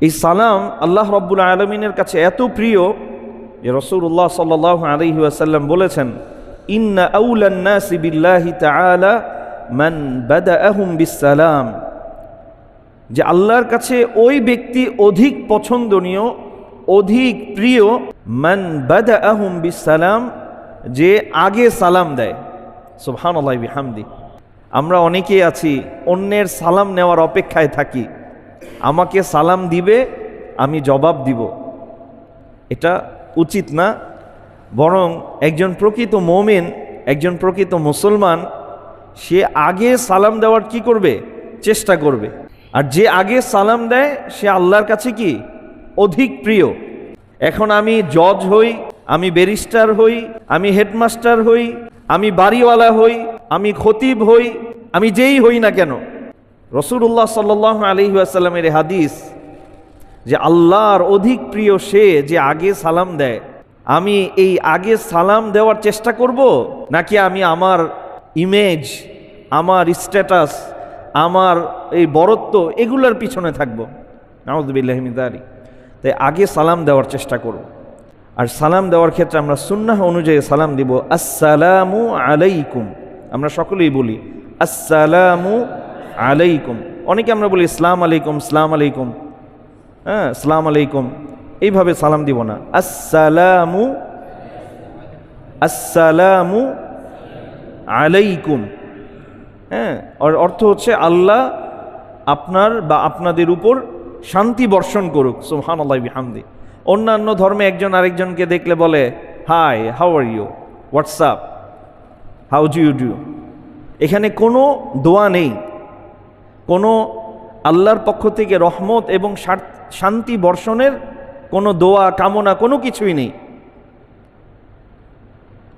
এই সালাম আল্লাহ রব্বুল আলমিনের কাছে এত প্রিয় যে রসুল্লাহ সাল্লাহ আলহি আসাল্লাম বলেছেন, ইন্না আউলান্নাসি বিল্লাহি তাআলা মান বাদাআহুম বিসালাম যে আল্লাহর কাছে ওই ব্যক্তি অধিক পছন্দনীয়, অধিক প্রিয় মান বাদা আহম বিসালাম যে আগে সালাম দেয়। সুবহান আল্লাহ বিহামদি। আমরা অনেকেই আছি, অন্যের সালাম নেওয়ার অপেক্ষায় থাকি। আমাকে সালাম দিবে, আমি জবাব দিব। এটা উচিত না। বরং একজন প্রকৃত মোমেন, একজন প্রকৃত মুসলমান, সে আগে সালাম দেওয়ার কি করবে? চেষ্টা করবে। আর যে আগে সালাম দেয়, সে আল্লাহর কাছে কি? অধিক প্রিয়। এখন আমি জজ হই, আমি ব্যারিস্টার হই, আমি হেডমাস্টার হই, আমি বাড়িওয়ালা হই, আমি খতিব হই, আমি যেই হই না কেন রসুল্লাহ সাল্লাহ আলহিহাসাল্লামের হাদিস যে আল্লাহর অধিক প্রিয় সে যে আগে সালাম দেয়। আমি এই আগে সালাম দেওয়ার চেষ্টা করব নাকি আমি আমার ইমেজ আমার স্ট্যাটাস আমার এই বরত্ব এগুলোর পিছনে থাকব? নাউদ্দিল্লাহমিদারি তাই আগে সালাম দেওয়ার চেষ্টা করব। আর সালাম দেওয়ার ক্ষেত্রে আমরা সুন্নাহ অনুযায়ী সালাম দিব, আসসালামু আলাইকুম। আমরা সকলেই বলি, আসসালামু আলাইকুম। অনেকে আমরা বলি, ইসলাম আলাইকুম সালাম আলাইকুম। হ্যাঁ সালাম আলাইকুম। এইভাবে সালাম দিব না। আসসালামু আসসালামু আলাইকুম। হ্যাঁ অর্থ হচ্ছে, আল্লাহ আপনার বা আপনাদের উপর শান্তি বর্ষণ করুক। সোহান আল্লাহ বিহামদি। অন্যান্য ধর্মে একজন আরেকজনকে দেখলে বলে, hi, how are you? What's up how do you do? এখানে কোনো দোয়া নেই। কোনো আল্লাহর পক্ষ থেকে রহমত এবং শান্তি বর্ষণের কোনো দোয়া, কামনা কোনো কিছুই নেই।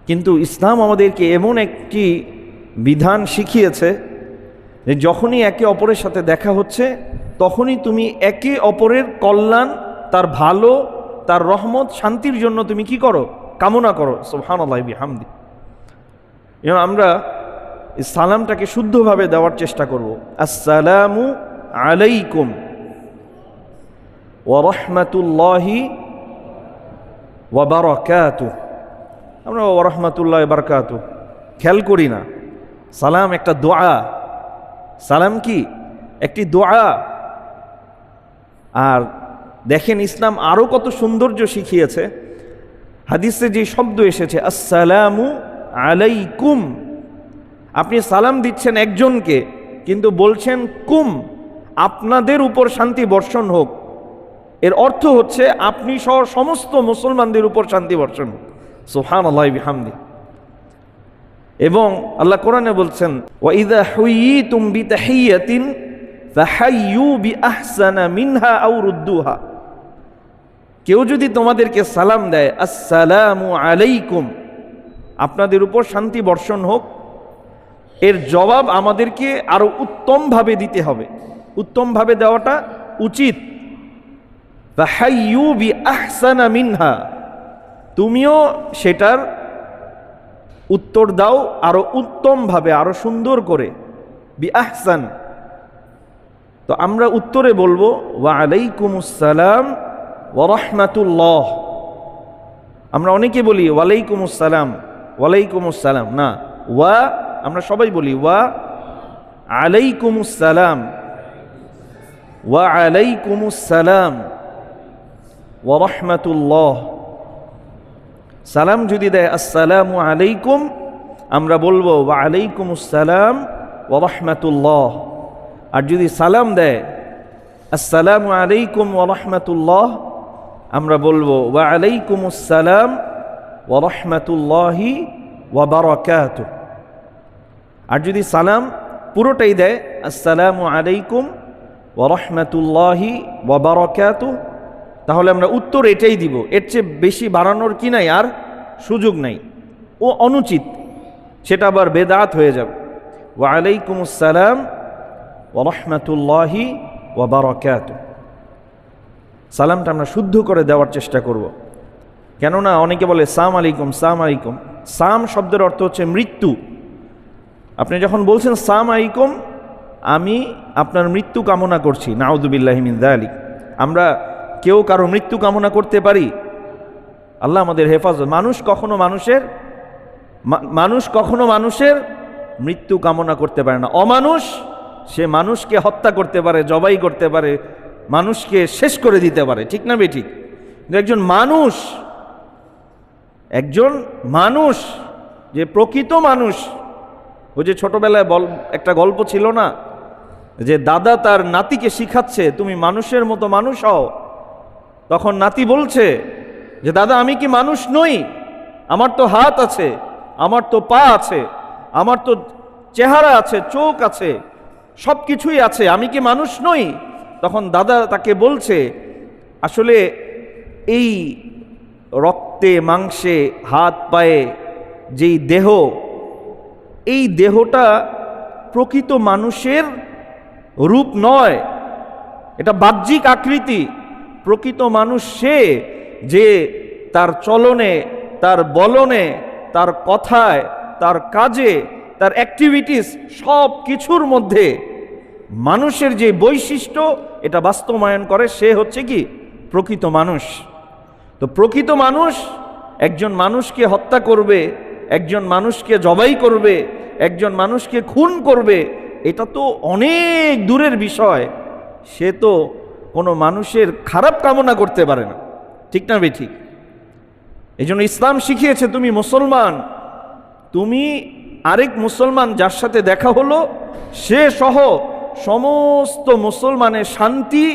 কিন্তু ইসলাম আমাদেরকে এমন একটি বিধান শিখিয়েছে যে যখনই একে অপরের সাথে দেখা হচ্ছে, তখনই তুমি একে অপরের কল্যাণ, তার ভালো, তার রহমত, শান্তির জন্য তুমি কি করো? কামনা করো। সোহান আল্লাহ হামদি এবং আমরা সালামটাকে শুদ্ধভাবে দেওয়ার চেষ্টা করব। আসসালামু আলাইকুম ওরহমতুল্লাহি ওয়াবারকাতু আমরা ওরহমতুল্লাহ বারকাতু খেয়াল করি না, সালাম একটা দোয়া। সালাম কি? একটি দোয়া। আর দেখেন ইসলাম আরও কত সৌন্দর্য শিখিয়েছে। হাদিসে যে শব্দ এসেছে, আসসালামু আলাইকুম। আপনি সালাম দিচ্ছেন একজনকে, কিন্তু বলছেন, কুম, আপনাদের উপর শান্তি বর্ষণ হোক। এর অর্থ হচ্ছে, আপনি সহ সমস্ত মুসলমানদের উপর শান্তি বর্ষণ হোক। সোহান আল্লাহ বিহামদি। এবং আল্লাহ কোরআনে বলছেন ওয়াইদা বিতাহিয়াতিন ফাহাইয়ু বিআহসানা মিনহা আও রুদ্দুহা। কেউ যদি তোমাদেরকে সালাম দেয়, আসসালামু আলাইকুম, আপনাদের উপর শান্তি বর্ষণ হোক। এর জবাব আমাদেরকে আরও উত্তমভাবে দিতে হবে। উত্তমভাবে দেওয়াটা উচিত। বিআহসানা মিনহা। তুমিও সেটার উত্তর দাও আরও উত্তমভাবে, আরও সুন্দর করে। বি আহসান তো আমরা উত্তরে বলব ওয়া আলাইকুম আসসালাম ওয়া রাহমাতুল্লাহ আমরা অনেকে বলি ওয়ালাইকুম আসসালাম ওয়ালাইকুম আসসালাম না, ওয়া আমরা সবাই বলি, ওয়া আলাইকুম আসসালাম ওয়া আলাইকুম আসসালাম ওয়া রাহমাতুল্লাহ। সালাম যদি দেয়, আসসালামু আলাইকুম। আমরা বলব, ওয়া আলাইকুম আসসালাম ওয়া রাহমাতুল্লাহ। আর যদি সালাম দেয়, আসসালামু আলাইকুম ওয়া রাহমাতুল্লাহ। আমরা বলব, ওয়া আলাইকুম আসসালাম ওয়া রাহমাতুল্লাহি ওয়া বারাকাতু আর যদি সালাম পুরোটাই দেয়, আসসালামু আলাইকুম ওয়া রাহমাতুল্লাহি ওয়া বারাকাতু তাহলে আমরা উত্তর এটাই দিব, এর চেয়ে বেশি বাড়ানোর কি নাই আর সুযোগ নাই। ও অনুচিত, সেটা আবার বেদাত হয়ে যাবে। ওয়া আলাইকুম আসসালাম ওয়া রাহমাতুল্লাহি ওয়া বারাকাতু সালামটা আমরা শুদ্ধ করে দেওয়ার চেষ্টা করব। কেননা অনেকে বলে সাম আলাইকুম সাম আলাইকুম। সাম শব্দের অর্থ হচ্ছে মৃত্যু। আপনি যখন বলছেন সাম আলাইকুম আমি আপনার মৃত্যু কামনা করছি নাউদুবিল্লাহ মিন আলী আমরা কেউ কারও মৃত্যু কামনা করতে পারি? আল্লাহ আমাদের হেফাজত। মানুষ কখনো মানুষের মানুষ কখনো মানুষের মৃত্যু কামনা করতে পারে না। অমানুষ, সে মানুষকে হত্যা করতে পারে, জবাই করতে পারে, মানুষকে শেষ করে দিতে পারে। ঠিক না বে ঠিক? কিন্তু একজন মানুষ একজন মানুষ, যে প্রকৃত মানুষ ওই যে ছোটবেলায় বল, একটা গল্প ছিল না? যে দাদা তার নাতিকে শিখাচ্ছে, তুমি মানুষের মতো মানুষ হও। তখন নাতি বলছে যে, দাদা, আমি কি মানুষ নই? আমার তো হাত আছে, আমার তো পা আছে, আমার তো চেহারা আছে, চোখ আছে সব কিছুই আছে, আমি কি মানুষ নই? তখন দাদা তাকে বলছে, আসলে এই রক্তে, মাংসে, হাত, পায়ে যেই দেহ এই দেহটা প্রকৃত মানুষের রূপ নয়। এটা বাহ্যিক আকৃতি। প্রকৃত মানুষ সে যে তার চলনে, তার বলনে, তার কথায়, তার কাজে, তার অ্যাক্টিভিটিস সব কিছুর মধ্যে মানুষের যে বৈশিষ্ট্য, এটা বাস্তবায়ন করে, সে হচ্ছে কি? প্রকৃত মানুষ। তো প্রকৃত মানুষ একজন মানুষকে হত্যা করবে একজন মানুষকে জবাই করবে, একজন মানুষকে খুন করবে, এটা তো অনেক দূরের বিষয়। সে তো কোনো মানুষের খারাপ কামনা করতে পারে না। ঠিক না বে ঠিক এই জন্য ইসলাম শিখিয়েছে, তুমি মুসলমান। তুমি আরেক মুসলমান যার সাথে দেখা হলো, সে সহ সমস্ত মুসলমানের শান্তি,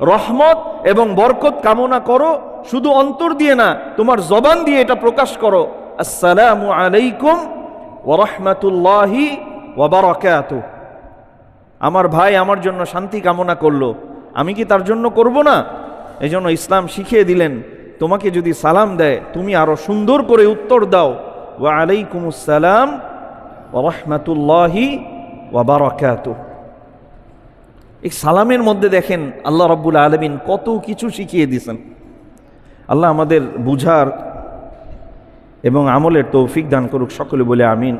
রহমত এবং বরকত কামনা করো, শুধু অন্তর দিয়ে না, তোমার জবান দিয়ে এটা প্রকাশ করো। আসসালামু আলাইকুম ও ওরহমতুল্লাহি ওবরাকাত আমার ভাই আমার জন্য শান্তি কামনা করল। আমি কি তার জন্য করব না? এই জন্য ইসলাম শিখিয়ে দিলেন, তোমাকে যদি সালাম দেয়, তুমি আরও সুন্দর করে উত্তর দাও। ওয়া আলাইকুম আসসালাম ওরহমতুল্লাহি ওবরাকাত এই সালামের মধ্যে দেখেন, আল্লাহ রব্বুল আলমিন কত কিছু শিখিয়ে দিয়েছেন। আল্লাহ আমাদের বুঝার এবং আমলের তৌফিক দান করুক সকলে বলে আমিন।